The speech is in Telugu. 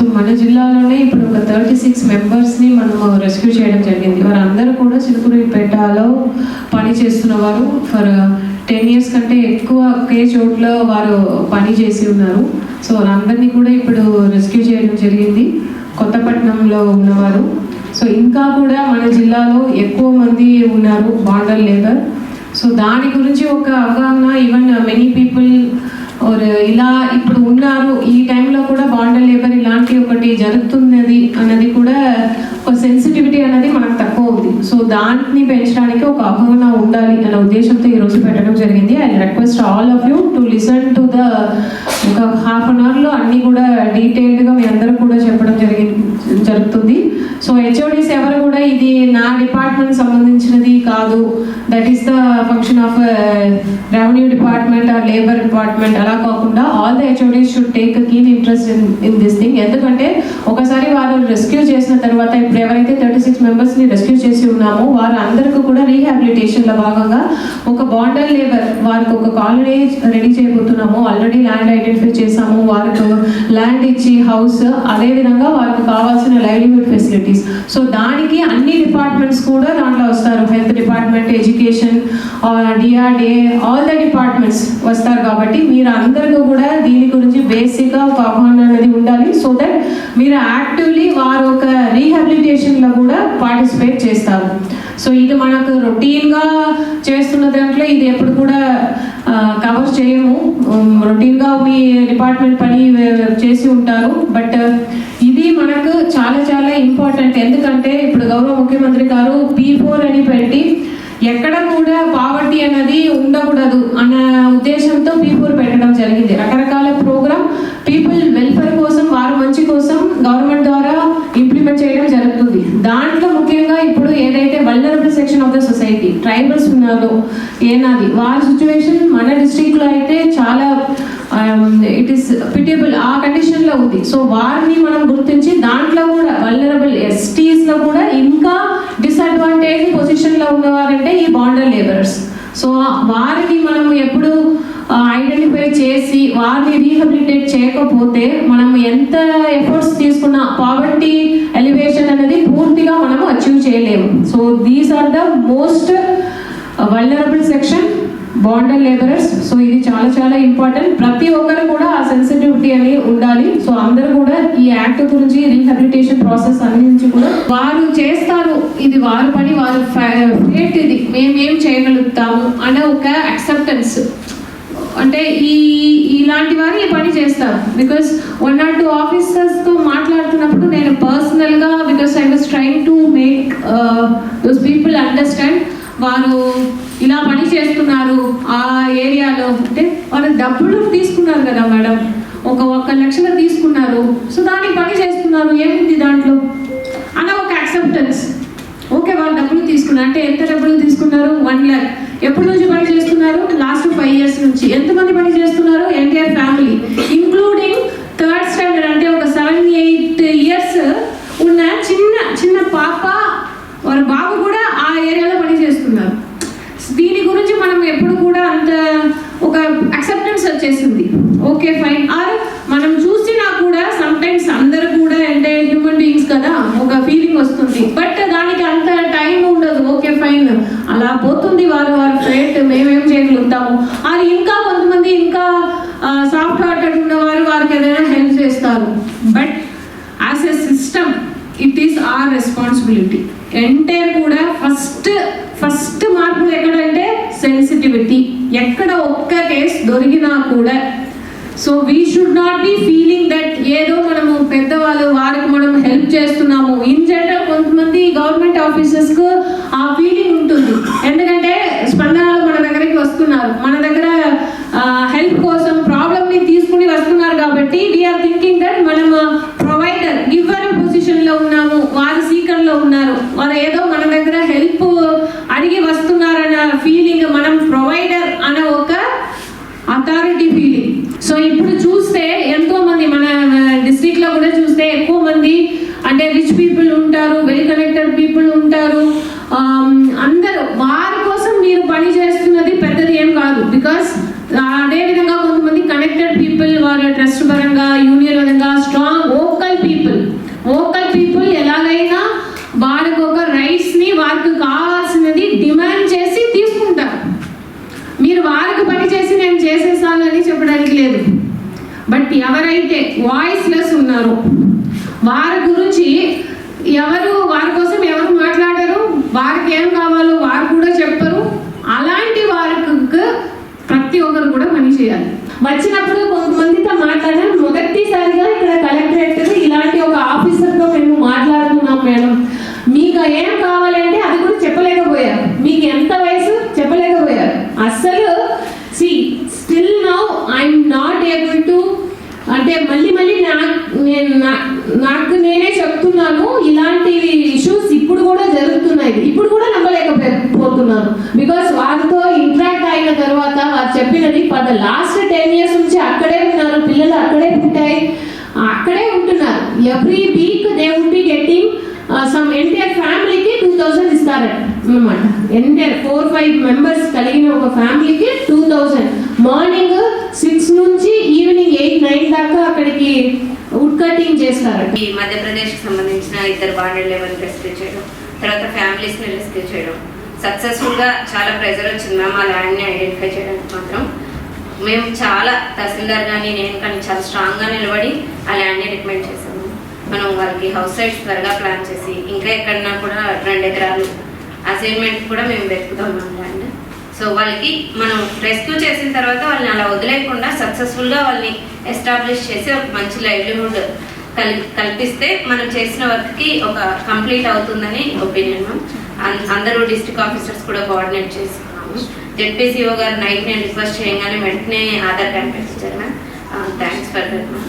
సో మన జిల్లాలోనే ఇప్పుడు ఒక థర్టీ సిక్స్ మెంబర్స్ని మనము రెస్క్యూ చేయడం జరిగింది. వారందరూ కూడా చిలుకూరిపేటలో పని చేస్తున్నవారు. ఫర్ టెన్ ఇయర్స్ కంటే ఎక్కువ ఒకే చోట్ల వారు పని చేసి ఉన్నారు. సో వారందరినీ కూడా ఇప్పుడు రెస్క్యూ చేయడం జరిగింది. కొత్తపట్నంలో ఉన్నవారు. సో ఇంకా కూడా మన జిల్లాలో ఎక్కువ మంది ఉన్నారు బాండర్ లేబర్ సో దాని గురించి ఒక అవగాహన ఈవెన్ మెనీ పీపుల్ or ఇలా ఇప్పుడు ఉన్నారు ఈ టైంలో కూడా బాండల్ లేబర్ ఇలాంటి ఒకటి జరుగుతున్నది అన్నది కూడా ఒక సెన్సిటివిటీ అనేది మనకు తక్కువ ఉంది సో దాన్ని పెంచడానికి ఒక అవగాహన ఉండాలి అనే ఉద్దేశంతో ఈ రోజు పెట్టడం జరిగింది. I request all of you to listen to the ఒక హాఫ్ అన్ అవర్లో అన్నీ కూడా డీటెయిల్డ్గా మీ అందరూ కూడా చెప్పడం సో హెచ్ఓడిస్ ఎవరు కూడా ఇది నా డిపార్ట్మెంట్ సంబంధించినది కాదు. That is the function of revenue department or labour department అలా కాకుండా all the HODs should take keen interest in in this thing ఎందుకంటే ఒకసారి రెస్క్యూ చేసిన తర్వాత ఇప్పుడు ఎవరైతే థర్టీ సిక్స్ మెంబర్స్ని రెస్క్యూ చేసి ఉన్నామో వారు అందరికీ కూడా రీహాబిలిటేషన్లో భాగంగా ఒక బాండర్ లేబర్ వారికి ఒక కాలనీ రెడీ చేయబోతున్నాము. ఆల్రెడీ ల్యాండ్ ఐడెంటిఫై చేసాము వారికి ల్యాండ్ ఇచ్చి హౌస్ అదేవిధంగా వారికి కావాల్సిన లైవ్లీహుడ్ ఫెసిలిటీస్ సో దానికి అన్ని డిపార్ట్మెంట్స్ కూడా దాంట్లో వస్తారు. Health department education DRDA all the departments వస్తారు కాబట్టి మీరు అందరికీ కూడా దీని గురించి బేసిక్గా ఒక అవగాహన అనేది ఉండాలి. సో దట్ మీరు యాక్టివ్లీ వారు ఒక రీహాబిలిటేషన్లో కూడా పార్టిసిపేట్ చేస్తారు. సో ఇది మనకు రొటీన్గా చేస్తున్న దాంట్లో ఇది ఎప్పుడు కూడా కవర్ చేయము. రొటీన్గా మీ డిపార్ట్మెంట్ పని చేసి ఉంటారు. బట్ ఇది మనకు చాలా చాలా ఇంపార్టెంట్ ఎందుకంటే ఇప్పుడు గౌరవ ముఖ్యమంత్రి గారు పీ ఫోర్ అని పెట్టి ఎక్కడ కూడా పావర్టీ అనేది ఉండకూడదు అన్న ఉద్దేశంతో పీ ఫోర్ పెట్టడం జరిగింది. రకరకాల ప్రోగ్రామ్ పీపుల్ వెల్ఫేర్ కోసం వారు మంచి కోసం గవర్నమెంట్ ద్వారా ఇంప్లిమెంట్ చేయడం జరుగుతుంది. దాంట్లో ముఖ్యంగా ఇప్పుడు ఏదైతే vulnerable section of the society tribals ఉన్నారో ఏనాది వారి సిచ్యువేషన్ మన డిస్టిక్లో అయితే చాలా ఇట్ ఈస్ పిటేబుల్ ఆ కండిషన్లో ఉంది. సో వారిని మనం గుర్తించి దాంట్లో కూడా వల్నరబుల్ ఎస్టీస్లో కూడా ఇంకా డిసడ్వాంటేజ్ పొజిషన్లో ఉన్నవారంటే ఈ బాండర్ లేబరర్స్ సో వారిని మనం ఎప్పుడు ఐడెంటిఫై చేసి వారిని రీహబిలిటేట్ చేయకపోతే మనం ఎంత ఎఫర్ట్స్ తీసుకున్నా పావర్టీ ఎలివేషన్ అనేది పూర్తిగా మనం అచీవ్ చేయలేము. So these are the most vulnerable section bonded labourers so ఇది చాలా చాలా ఇంపార్టెంట్ ప్రతి ఒక్కరు కూడా ఆ సెన్సిటివిటీ అని ఉండాలి. సో అందరూ కూడా ఈ యాక్ట్ గురించి రీహాబిలిటేషన్ ప్రాసెస్ అందించి కూడా వారు చేస్తారు. ఇది వారి పని వారు ఫేట్ ఇది. మేమేం చేయగలుగుతాము అనే ఒక అక్సెప్టెన్స్ అంటే ఈ ఇలాంటి వారు ఈ పని చేస్తారు. బికాస్ వన్ ఆర్ టూ ఆఫీసర్స్తో మాట్లాడుతున్నప్పుడు నేను పర్సనల్గా because I was trying to make those people understand వారు ఇలా పని చేస్తున్నారు ఆ ఏరియాలో. అంటే వాళ్ళు డబ్బులు తీసుకున్నారు కదా మేడం. ఒక ఒక్క లక్షలు తీసుకున్నారు. సో దానికి పని చేస్తున్నారు. ఏముంది దాంట్లో? అన్న ఒక అక్సెప్టెన్స్ ఓకే వాళ్ళు డబ్బులు తీసుకున్నారు. అంటే ఎంత డబ్బులు తీసుకున్నారు? వన్ ల్యాక్ ఎప్పటి నుంచి పని చేస్తున్నారు? లాస్ట్ ఫైవ్ ఇయర్స్ నుంచి. ఎంతమంది పని చేస్తున్నారు? Entire family including third standard అంటే ఒక సెవెన్ ఎయిట్ ఇయర్స్ ఉన్న చిన్న చిన్న పాప వారి బాబు కూడా ఆ ఏరియాలో పని చేస్తున్నారు దీని గురించి మనం ఎప్పుడు కూడా అంత ఒక అక్సెప్టెన్స్ వచ్చేసింది ఓకే ఫైన్ ఆర్ మనం చూసినా కూడా సమ్ టైమ్స్ అందరు కూడా అంటే హ్యూమన్ బీయింగ్స్ కదా ఒక ఫీలింగ్ వస్తుంది. బట్ దానికి అంత టైం ఉండదు. ఓకే ఫైన్ అలా పోతుంది వారు వారు ఫ్రెండ్ మేమేం చేయగలుగుతాము. అది ఇంకా కొంతమంది ఇంకా సాఫ్ట్ హార్టెడ్ ఉన్నవారు వారికి ఏదైనా హెల్ప్ చేస్తారు. But as a system it is our responsibility entire కూడా ఫస్ట్ ఫస్ట్ మార్పులు ఎక్కడంటే సెన్సిటివిటీ ఎక్కడ ఒక్క కేసు దొరికినా కూడా so we should not be feeling that ఏదో మనము పెద్దవాళ్ళు వారికి మనం హెల్ప్ చేస్తున్నాము. ఇన్ జనరల్ కొంతమంది గవర్నమెంట్ ఆఫీసర్స్కు ఆ ఫీలింగ్ ఉంటుంది. ఎందుకంటే స్పందనలు మన దగ్గరికి వస్తున్నారు. మన దగ్గర హెల్ప్ కోసం ప్రాబ్లమ్ని తీసుకుని వస్తున్నారు కాబట్టి వీఆర్ థింకింగ్ దట్ మనం ప్రొవైడర్ గివర్ పొజిషన్లో ఉన్నాము వారు సీకర్లో ఉన్నారు వారు ఏదో మన దగ్గర హెల్ప్ అడిగి వస్తున్నారన్న ఫీలింగ్ మనం ప్రొవైడర్ అనే ఒక అథారిటీ ఫీలింగ్ సో ఇప్పుడు చూస్తే ఎంతో మంది మన డిస్ట్రిక్ట్లో కూడా చూస్తే ఎక్కువ మంది అంటే రిచ్ పీపుల్ ఉంటారు వెల్ కనెక్టెడ్ పీపుల్ ఉంటారు ఆమ్, అందరూ వారి కోసం మీరు పని చేస్తున్నది పెద్దది ఏం కాదు బికాస్ అదే విధంగా కొంతమంది కనెక్టెడ్ పీపుల్ ఓకల్ పీపుల్ ఎలాగైనా వాళ్ళకు ఒక రైట్స్ని వారికి కావాల్సినది డిమాండ్ చేసి తీసుకుంటారు. మీరు వారికి పని చేసి నేను చేసేస్తానని చెప్పడానికి లేదు. బట్ ఎవరైతే వాయిస్లెస్ ఉన్నారో వారి గురించి ఎవరు వారి కోసం ఎవరు మాట్లాడరు వారికి ఏం కావాలో వారు కూడా చెప్పరు. అలాంటి వారికి ప్రతి ఒక్కరు కూడా పని చేయాలి. వచ్చినప్పుడు కొంతమందితో మాట్లాడాను మొదటిసారిగా ఇక్కడ కలెక్టరేట్ ఇలాంటి ఒక ఆఫీసర్తో మేము మాట్లాడుతున్నాం మేడం. మీకు ఏం కావాలంటే అది కూడా చెప్పలేకపోయారు. మీకు ఎంత వయసు? చెప్పలేకపోయారు. అస్సలు see still now I'm not able to అంటే మళ్ళీ మళ్ళీ నాకు నేను నాకు నేనే చెప్తున్నాను. ఇలాంటి ఇష్యూస్ ఇప్పుడు కూడా జరుగుతున్నాయి. ఇప్పుడు కూడా నమ్మలేకపోతున్నాను. బికాస్ వారితో ఇంట్రాక్ట్ అయిన తర్వాత వారు చెప్పినది పద లాస్ట్ టెన్ ఇయర్స్ నుంచి అక్కడే ఉన్నారు. పిల్లలు అక్కడే పుట్టాయి. అక్కడే ఉంటున్నారు. Every week they would be getting some entire ఫ్యామిలీకి టూ థౌసండ్ ఇస్తారట అనమాట ఎన్టీఆర్ ఫోర్ ఫైవ్ మెంబర్స్ కలిగిన ఒక ఫ్యామిలీకి టూ థౌసండ్ మార్నింగ్ సిక్స్ నుంచి ఈవినింగ్ ఎయిట్ నైన్ దాకా అక్కడికి వుడ్ కటింగ్ చేస్తారట. ఈ మధ్యప్రదేశ్కి సంబంధించిన ఇద్దరు బాండెడ్ లెవెల్ రెస్క్యూ చేయడం తర్వాత ఫ్యామిలీస్ని రెస్క్యూ చేయడం. సక్సెస్ఫుల్గా చాలా ప్రెజర్ వచ్చింది. మ్యామ్ ఆ ల్యాండ్ని ఐడెంటిఫై చేయడానికి మాత్రం మేము చాలా తహసీల్దార్ కానీ నేను కానీ చాలా స్ట్రాంగ్గా నిలబడి ఆ ల్యాండ్ని రికమెండ్ చేసాము మనం వాళ్ళకి హౌస్ సైట్స్ త్వరగా ప్లాన్ చేసి ఇంకా ఎక్కడన్నా కూడా రెండు ఎకరాలు అసైన్మెంట్ కూడా మేము వెతుకుతాం ల్యాండ్ సో వాళ్ళకి మనం రెస్క్యూ చేసిన తర్వాత వాళ్ళని అలా వదిలేయకుండా సక్సెస్ఫుల్గా వాళ్ళని ఎస్టాబ్లిష్ చేసి ఒక మంచి లైవ్లీహుడ్ కల్ కల్పిస్తే మనం చేసిన వర్క్కి ఒక కంప్లీట్ అవుతుందని ఒపీనియన్ అందరూ డిస్ట్రిక్ట్ ఆఫీసర్స్ కూడా కోఆర్డినేట్ చేసుకున్నాము. జెడ్పీసీఓ గారు నైట్ నేను రిక్వెస్ట్ చేయగానే వెంటనే ఆధార్ కార్డ్ ఇచ్చారు ma'am. Thanks for that ma'am.